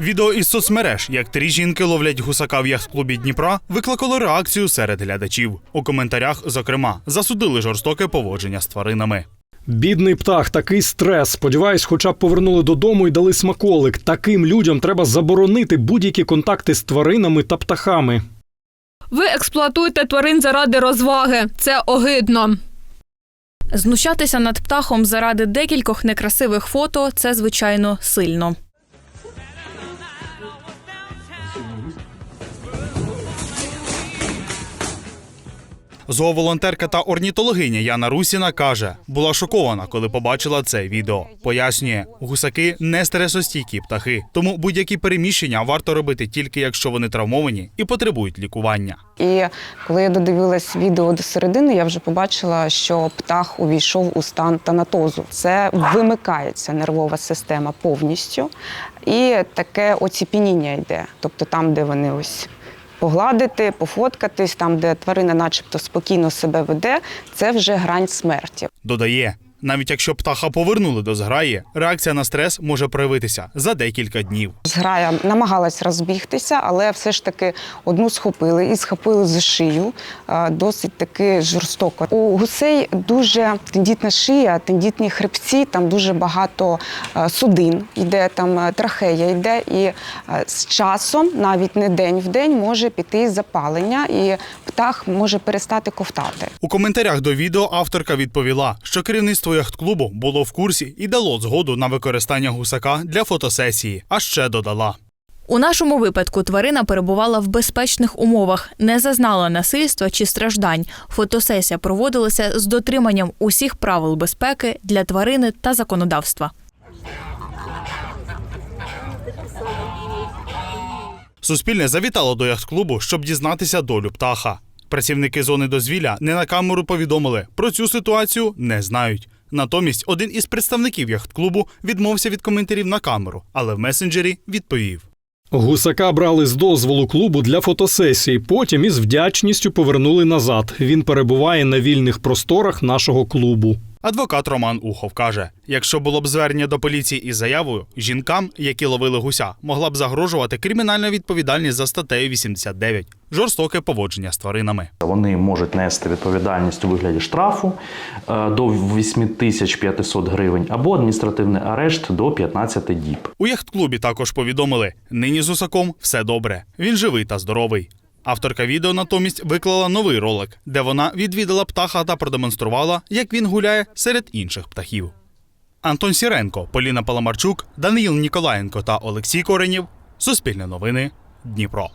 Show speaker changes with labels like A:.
A: Відео із соцмереж, як три жінки ловлять гусака в яхт-клубі Дніпра, викликало реакцію серед глядачів. У коментарях, зокрема, засудили жорстоке поводження з тваринами.
B: Бідний птах, такий стрес. Сподіваюсь, хоча б повернули додому і дали смаколик. Таким людям треба заборонити будь-які контакти з тваринами та птахами.
C: Ви експлуатуєте тварин заради розваги. Це огидно.
D: Знущатися над птахом заради декількох некрасивих фото це звичайно сильно.
A: Зооволонтерка та орнітологиня Яна Русіна каже, була шокована, коли побачила це відео. Пояснює, гусаки не стресостійкі птахи, тому будь-які переміщення варто робити тільки якщо вони травмовані і потребують лікування.
E: І коли я додивилась відео до середини, я вже побачила, що птах увійшов у стан танатозу. Це вимикається нервова система повністю, і таке оціпініння йде. Тобто там, де вони ось. Погладити, пофоткатись, там, де тварина, начебто, спокійно себе веде, це вже грань смерті.
A: Додає, навіть якщо птаха повернули до зграї, реакція на стрес може проявитися за декілька днів.
E: Зграя намагалась розбігтися, але все ж таки одну схопили і схопили за шию досить таки жорстоко. У гусей дуже тендітна шия, тендітні хребці, там дуже багато судин йде, там трахея йде, і з часом, навіть не день в день, може піти запалення, і птах може перестати ковтати.
A: У коментарях до відео авторка відповіла, що керівництво яхт-клубу було в курсі і дало згоду на використання гусака для фотосесії, а ще додала.
D: У нашому випадку тварина перебувала в безпечних умовах, не зазнала насильства чи страждань. Фотосесія проводилася з дотриманням усіх правил безпеки для тварини та законодавства.
A: Суспільне завітало до яхт-клубу, щоб дізнатися долю птаха. Працівники зони дозвілля не на камеру повідомили про цю ситуацію не знають. Натомість один із представників яхт-клубу відмовився від коментарів на камеру, але в месенджері відповів.
B: Гусака брали з дозволу клубу для фотосесії, потім із вдячністю повернули назад. Він перебуває на вільних просторах нашого клубу.
A: Адвокат Роман Ухов каже: якщо було б звернення до поліції із заявою, жінкам, які ловили гуся, могла б загрожувати кримінальна відповідальність за статтею 89 – жорстоке поводження з тваринами.
F: Вони можуть нести відповідальність у вигляді штрафу е, до 8500 гривень або адміністративний арешт до 15 діб.
A: У яхт-клубі також повідомили: нині з Усаком все добре. Він живий та здоровий. Авторка відео натомість виклала новий ролик, де вона відвідала птаха та продемонструвала, як він гуляє серед інших птахів. Антон Сіренко, Поліна Паламарчук, Даниїл Ніколаєнко та Олексій Коренів Суспільне новини. Дніпро.